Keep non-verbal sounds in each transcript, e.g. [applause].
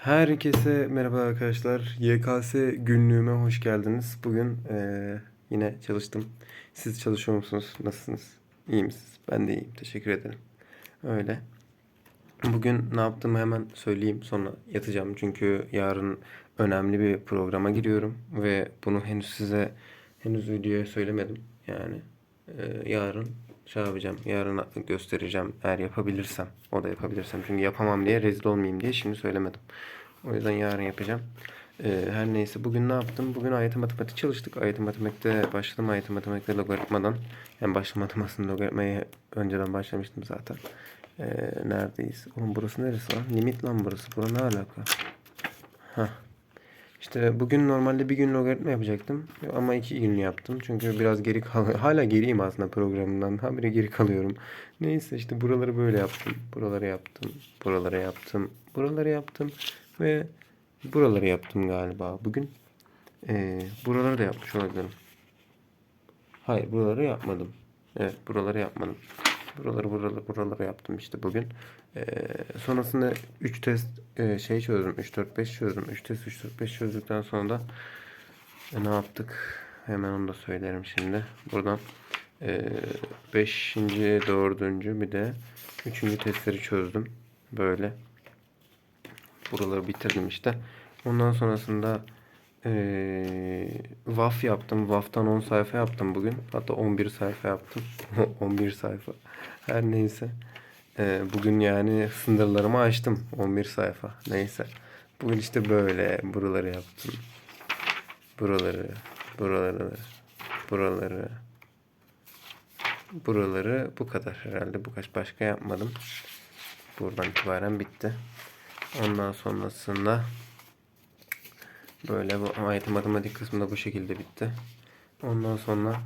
Herkese merhaba arkadaşlar. YKS günlüğüme hoş geldiniz. Bugün eee, yine çalıştım. Siz çalışıyor musunuz? Nasılsınız? İyi misiniz? Ben de iyiyim. Teşekkür ederim. Öyle. Bugün ne yaptığımı hemen söyleyeyim. Sonra yatacağım. Çünkü yarın önemli bir programa giriyorum. Ve bunu henüz size henüz videoya söylemedim. Yani eee, yarın şey yapacağım. Yarın göstereceğim. Eğer yapabilirsem. O da yapabilirsem. Çünkü yapamam diye rezil olmayayım diye şimdi söylemedim. O yüzden yarın yapacağım. Ee, her neyse bugün ne yaptım? Bugün ayet matematik çalıştık. Ayet matematikte başladım. Ayet matematikte logaritmadan. Yani başlamadım aslında logaritmayı önceden başlamıştım zaten. Ee, neredeyiz? Oğlum burası neresi lan? Limit lan burası. Bura ne alaka? Hah. İşte bugün normalde bir gün logaritma yapacaktım ama iki gün yaptım. Çünkü biraz geri kal [laughs] hala geriyim aslında programından. Habire geri kalıyorum. Neyse işte buraları böyle yaptım. Buraları yaptım. Buraları yaptım. Buraları yaptım. Ve buraları yaptım galiba bugün. Ee, buraları da yapmış olabilirim. Hayır buraları yapmadım. Evet buraları yapmadım. Buraları buraları buraları yaptım işte bugün. Ee, sonrasında 3 test e, şey çözdüm. 3 4 5 çözdüm. 3 test 3 4 5 çözdükten sonra da e, ne yaptık? Hemen onu da söylerim şimdi. Buradan 5. 4. bir de 3. testleri çözdüm. Böyle. Buraları bitirdim işte. Ondan sonrasında VAF yaptım. VAF'tan 10 sayfa yaptım bugün. Hatta 11 sayfa yaptım. [laughs] 11 sayfa. Her neyse. Eee, bugün yani sınırlarımı aştım. 11 sayfa. Neyse. Bugün işte böyle buraları yaptım. Buraları, buraları, buraları, buraları bu kadar herhalde. Bu kaç başka yapmadım. Buradan itibaren bitti. Ondan sonrasında böyle bu ayet matematik kısmı da bu şekilde bitti. Ondan sonra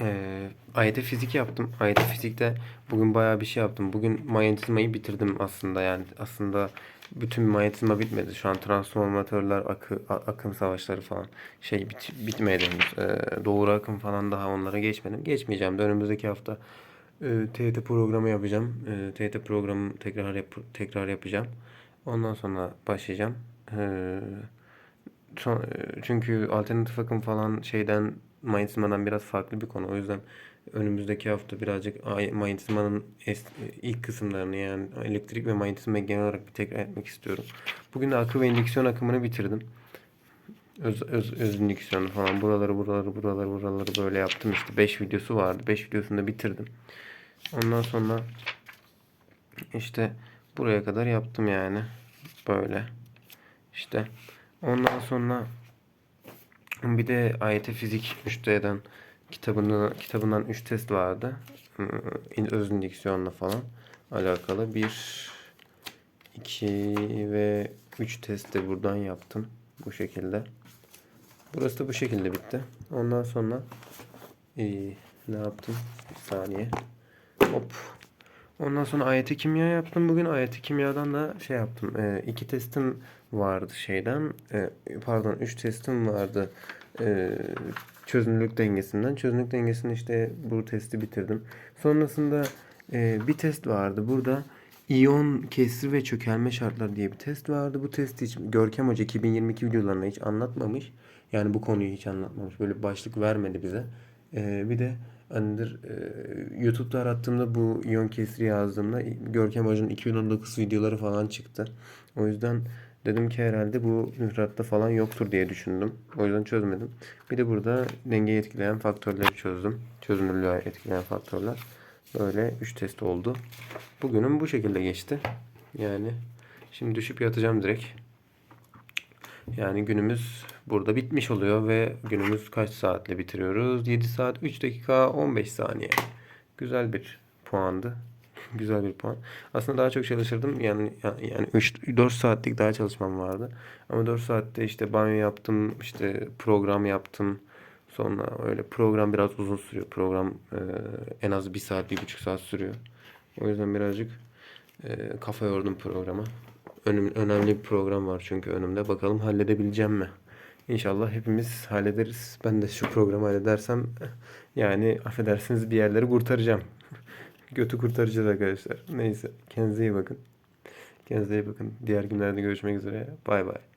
eee ayete fizik yaptım. Ayete fizikte bugün bayağı bir şey yaptım. Bugün manyetizmayı bitirdim aslında yani aslında bütün manyetizma bitmedi. Şu an transformatörler, akı, akım savaşları falan şey bit, bitmedi. Eee, doğru akım falan daha onlara geçmedim. Geçmeyeceğim de önümüzdeki hafta e, TYT programı yapacağım. E, TYT programı tekrar yap tekrar yapacağım. Ondan sonra başlayacağım. E, son- e, çünkü alternatif akım falan şeyden manyetizmadan biraz farklı bir konu. O yüzden önümüzdeki hafta birazcık manyetizmanın es- ilk kısımlarını yani elektrik ve manyetizmayı genel olarak bir tekrar etmek istiyorum. Bugün de akı ve indüksiyon akımını bitirdim. Öz, öz, öz indüksiyonu falan buraları buraları buraları buraları böyle yaptım işte 5 videosu vardı 5 videosunu da bitirdim ondan sonra işte buraya kadar yaptım yani böyle işte ondan sonra bir de AYT Fizik 3D'den kitabını, kitabından 3 test vardı. Ee, Öz indüksiyonla falan alakalı. 1, 2 ve 3 test de buradan yaptım. Bu şekilde. Burası da bu şekilde bitti. Ondan sonra ee, ne yaptım? Bir saniye. Hop. Ondan sonra AYT kimya yaptım bugün. AYT kimyadan da şey yaptım. E, iki testim vardı şeyden. E, pardon üç testim vardı. E, çözünürlük dengesinden. Çözünürlük dengesini işte bu testi bitirdim. Sonrasında e, bir test vardı. Burada iyon kesri ve çökelme şartları diye bir test vardı. Bu testi hiç Görkem Hoca 2022 videolarında hiç anlatmamış. Yani bu konuyu hiç anlatmamış. Böyle bir başlık vermedi bize. E, bir de Andır e, YouTube'da arattığımda bu iyon kesri yazdığımda Görkem Hoca'nın 2019 videoları falan çıktı. O yüzden dedim ki herhalde bu müfredatta falan yoktur diye düşündüm. O yüzden çözmedim. Bir de burada dengeyi etkileyen faktörleri çözdüm. Çözünürlüğü etkileyen faktörler. Böyle 3 test oldu. Bugünüm bu şekilde geçti. Yani şimdi düşüp yatacağım direkt. Yani günümüz burada bitmiş oluyor ve günümüz kaç saatle bitiriyoruz? 7 saat 3 dakika 15 saniye. Güzel bir puandı. [laughs] Güzel bir puan. Aslında daha çok çalışırdım. Yani yani 3 4 saatlik daha çalışmam vardı. Ama 4 saatte işte banyo yaptım, işte program yaptım. Sonra öyle program biraz uzun sürüyor. Program e, en az 1 saat, 1,5 saat sürüyor. O yüzden birazcık e, kafa yordum programa. Önüm, önemli bir program var çünkü önümde. Bakalım halledebileceğim mi? İnşallah hepimiz hallederiz. Ben de şu programı halledersem yani affedersiniz bir yerleri kurtaracağım. [laughs] Götü kurtaracağız arkadaşlar. Neyse kendinize iyi bakın. Kendinize iyi bakın. Diğer günlerde görüşmek üzere. Bay bay.